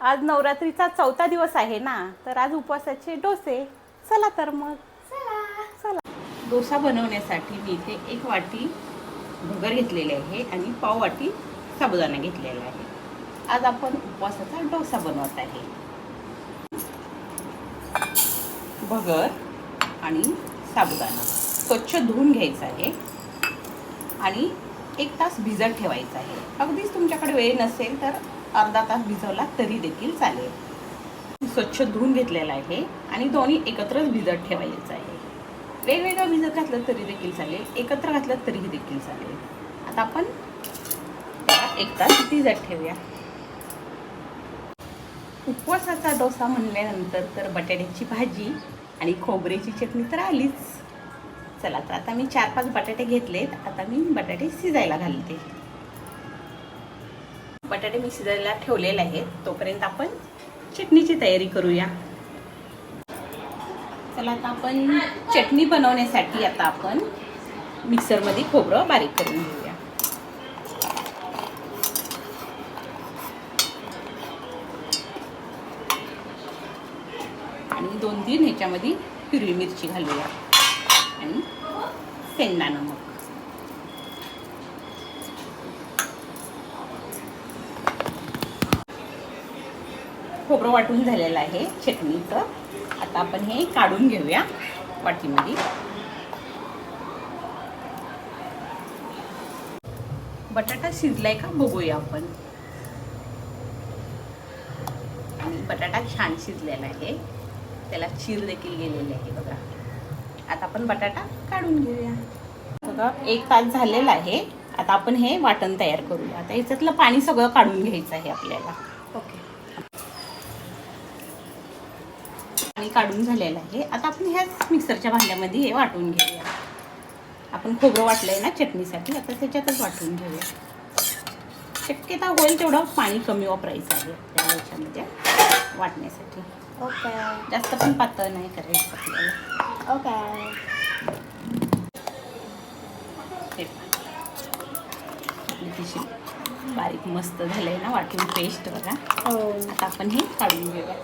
आज नवरात्रीचा चौथा दिवस आहे ना तर आज उपवासाचे डोसे. चला तर मग. चला. डोसा बनवण्यासाठी मी इथे एक वाटी भगर घेतलेली आहे आणि पाव वाटी साबुदाणा घेतलेला आहे. आज आपण उपवासाचा डोसा बनवत आहे. भगर आणि साबुदाणा. स्वच्छ धुवून घ्यायचा आहे आणि एक तास भिजत ठेवायचा आहे. अगदीच तुमच्याकडे वेळ नसेल तर अर्धा तास भिजवला तरी देखील चालेल. स्वच्छ धुवून घेतलेला आहे आणि दोन्ही एकत्रच भिजत ठेवायचं आहे. वेगवेगळं भिजत घातलं तरी देखील चालेल एकत्र घातलं तरीही देखील चालेल. आता आपण एक तास भिजत ठेवूया. उपवासाचा डोसा म्हणल्यानंतर तर बटाट्याची भाजी आणि खोबऱ्याची चटणी तर आलीच. चला तर आता मी चार पाच बटाटे घेतलेत. आता मी बटाटे शिजायला घालते. बटाटे मी शिजायला ठेवलेले आहेत. तोपर्यंत आपण चटणीची तयारी करूया. चला आता आपण चटणी बनवण्यासाठी आता आपण मिक्सरमध्ये खोबरं बारीक करून घेऊया. आणि दोन तीन ह्याच्यामध्ये हिरवी मिरची घालूया. आणि शेंगदाणा नमक खोबरं वाटून झालेलं आहे चटणीचं. आता आपण हे काढून घेऊया वाटीमध्ये. बटाटा शिजलाय का बघूया आपण. आणि बटाटा छान शिजलेला आहे. त्याला चीर देखील गेलेली आहे बघा. आता आपण बटाटा काढून घेऊया. बघा एक तास झालेला आहे. आता आपण हे वाटण तयार करूया. आता ह्याच्यातलं पाणी सगळं काढून घ्यायचं आहे आपल्याला. पाणी काढून झालेलं आहे. आता आपण ह्याच मिक्सरच्या भांड्यामध्ये हे वाटून घेऊया. आपण खोबरं वाटलंय ना चटणीसाठी आता त्याच्यातच वाटून घेऊया. शक्यता होईल तेवढं पाणी कमी वापरायचं आहे त्या ह्याच्यामध्ये वाटण्यासाठी. ओके. जास्त पण पातळ नाही करायचं आपल्याला. ओके. तिशी बारीक मस्त झालंय ना वाटून पेस्ट बघा. हो. आता आपण हे काढून घेऊया.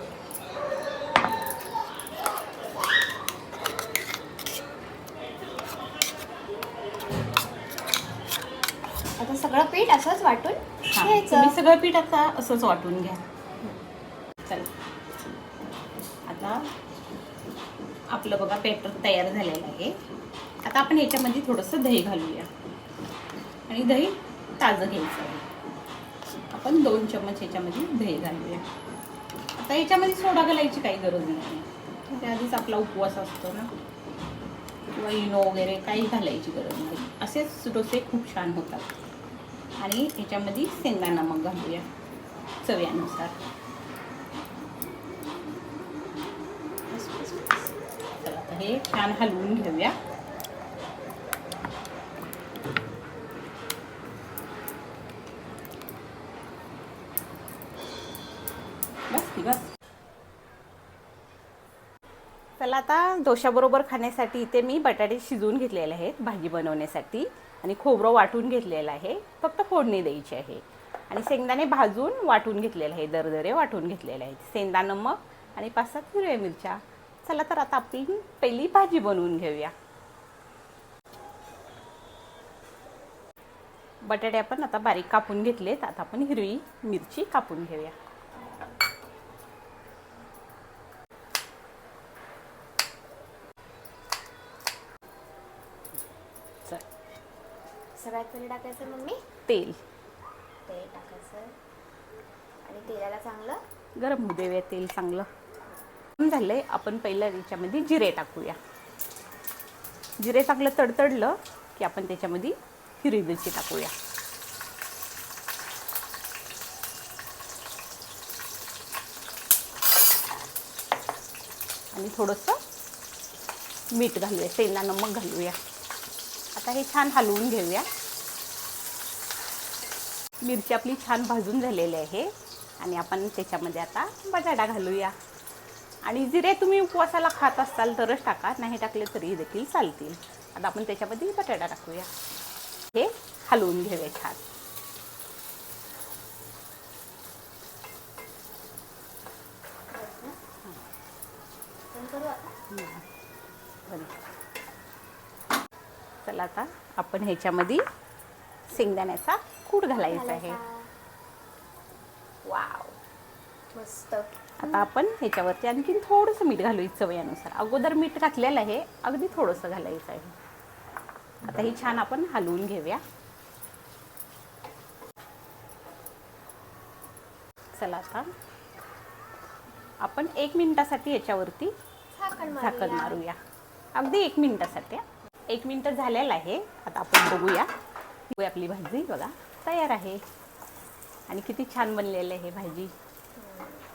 सगळं पीठ असंच वाटून हा घ्यायचं. तुम्ही सगळं पीठ आता असंच वाटून घ्या. चला. आता आपलं बघा पेपर तयार झालेलं आहे. आता आपण ह्याच्यामध्ये थोडंसं दही घालूया. आणि दही ताजं घ्यायचं आहे. आपण दोन चम्मच ह्याच्यामध्ये दही घालूया. आता ह्याच्यामध्ये सोडा घालायची काही गरज नाही. त्याआधीच आपला उपवास असतो ना. किंवा इनो वगैरे काही घालायची गरज नाही. असेच डोसे खूप छान होतात. आणि ह्याच्यामध्ये शेंगदाणा मग घालूया चव्यानुसार चला आता हे छान हलवून घेऊया. बस की बस. चला आता डोशाबरोबर खाण्यासाठी इथे मी बटाटे शिजवून घेतलेले आहेत भाजी बनवण्यासाठी. आणि खोबरं वाटून घेतलेलं आहे. फक्त फोडणी द्यायची आहे. आणि शेंगदाणे भाजून वाटून घेतलेले आहे. दरदरे वाटून घेतलेले आहेत. शेंगदाणा मग आणि पाच सात हिरव्या मिरच्या. चला तर आता आपण पहिली भाजी बनवून घेऊया. बटाटे आपण आता बारीक कापून घेतलेत. आता आपण हिरवी मिरची कापून घेऊया. सगळ्यात पहिले टाकायचं मम्मी? तेल. तेल टाकायचं. आणि तेलाला चांगलं? गरम होऊ देऊया तेल चांगलं. झालंय. आपण पहिलं त्याच्यामध्ये जिरे टाकूया. जिरे चांगलं तडतडलं की आपण त्याच्यामध्ये हिरवी मिरची टाकूया. आणि थोडंसं मीठ घालूया. शेंगा नमक घालूया. आता हे छान हलवून घेऊया. मिरची आपली छान भाजून झालेली आहे. आणि आपण त्याच्यामध्ये आता बटाटा घालूया. आणि जिरे तुम्ही उपवासाला खात असाल तरच टाका नाही टाकले तरी देखील चालतील. आता आपण त्याच्यामध्ये बटाटा टाकूया. हे हलवून घेऊया छान. चला आता आपण ह्याच्यामध्ये शेंगदाण्याचा कूट घालायचा आहे. वाव. मस्त. आता आपण ह्याच्यावरती आणखीन थोडंसं मीठ घालू चवयानुसार. अगोदर मीठ घातलेलं आहे अगदी थोडंसं घालायचं आहे. आता ही छान आपण हलवून घेऊया. चला आता आपण एक मिनिटासाठी याच्यावरती झाकण मारूया. अगदी एक मिनिटासाठी. एक मिनिट झालेलं आहे. आता आपण बघूया आपली भाजी बघा. तयार आहे. आणि किती छान बनलेलं आहे भाजी.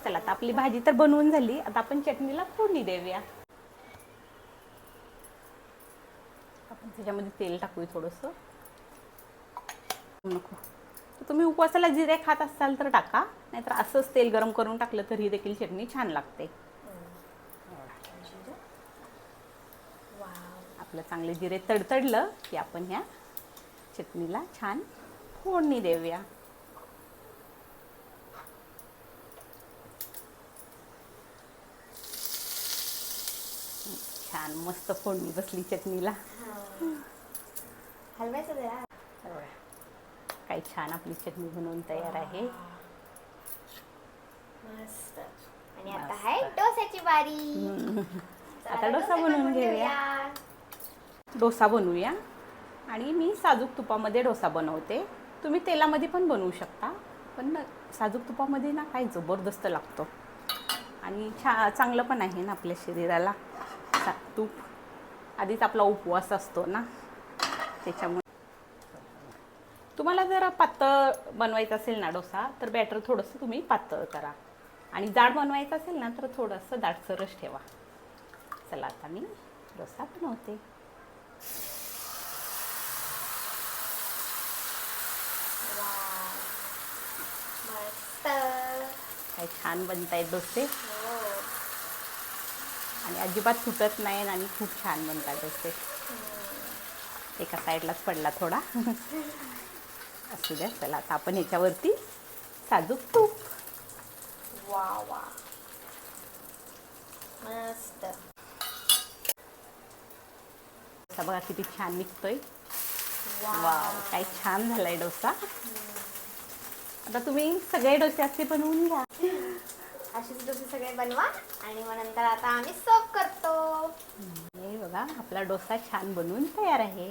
चला आता आपली भाजी तर बनवून झाली. आता आपण चटणीला फोडणी देऊया. आपण त्याच्यामध्ये तेल टाकूया थोडंसं. नको. तुम्ही उपवासाला जिरे खात असाल तर टाका. नाहीतर असंच तेल गरम करून टाकलं तरी देखील चटणी छान लागते. आपलं चांगले जिरे तडतडलं की आपण ह्या चटणीला छान फोडणी देऊया. छान मस्त फोडणी बसली चटणीला. हलवायचं काही छान आपली चटणी बनवून तयार आहे. मस्त. आणि आता. आहे डोस्याची बारी. आता डोसा बनवून घेऊया. डोसा बनवूया. आणि मी साजूक तुपामध्ये डोसा बनवते. तुम्ही तेलामध्ये पण बनवू शकता. पण ना, साजूक तुपामध्ये ना काय जबरदस्त लागतो. आणि छा चांगलं पण आहे ना आपल्या शरीराला. तूप. आधीच आपला उपवास असतो ना. त्याच्यामुळे. तुम्हाला जर पातळ बनवायचं असेल ना डोसा तर बॅटर थोडंसं तुम्ही पातळ करा. आणि जाड बनवायचं असेल ना तर थोडंसं दाटसरच ठेवा. चला आता मी डोसा बनवते वाव. मस्त काय छान बनत आहेत डोसे. आणि अजिबात तुटत नाही आणि खूप छान बनतात डोसे. एका साईडलाच पडला थोडा. असू द्या चला आता आपण ह्याच्यावरती साजूक तूप. वा वा मस्त. बघा किती छान निघतोय. वाव काय छान झालाय डोसा. आता तुम्ही सगळे डोसे असे बनवून घ्या. असेच डोसे सगळे बनवा आणि मग नंतर आता आम्ही सर्व करतो. हे बघा आपला डोसा छान बनवून तयार आहे.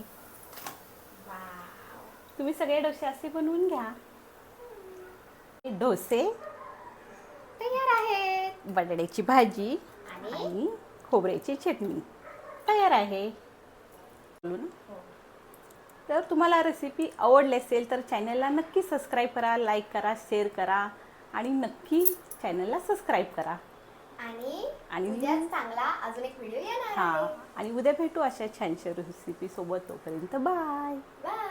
वाव. तुम्ही सगळे डोसे असे बनवून घ्या. हे डोसे तयार आहेत. बटाट्याची भाजी आणि? आणि खोबऱ्याची चटणी तयार आहे. बोलू ना. हो. तर तुम्हाला रेसिपी आवडली असेल तर चॅनलला नक्की सबस्क्राईब करा लाईक करा शेअर करा आणि नक्की चॅनलला सबस्क्राईब करा. आणि आणि- उद्या चांगला अजून एक व्हिडिओ येणार हां आणि उद्या भेटू अशा छानशा रेसिपी सोबत तोपर्यंत बाय बाय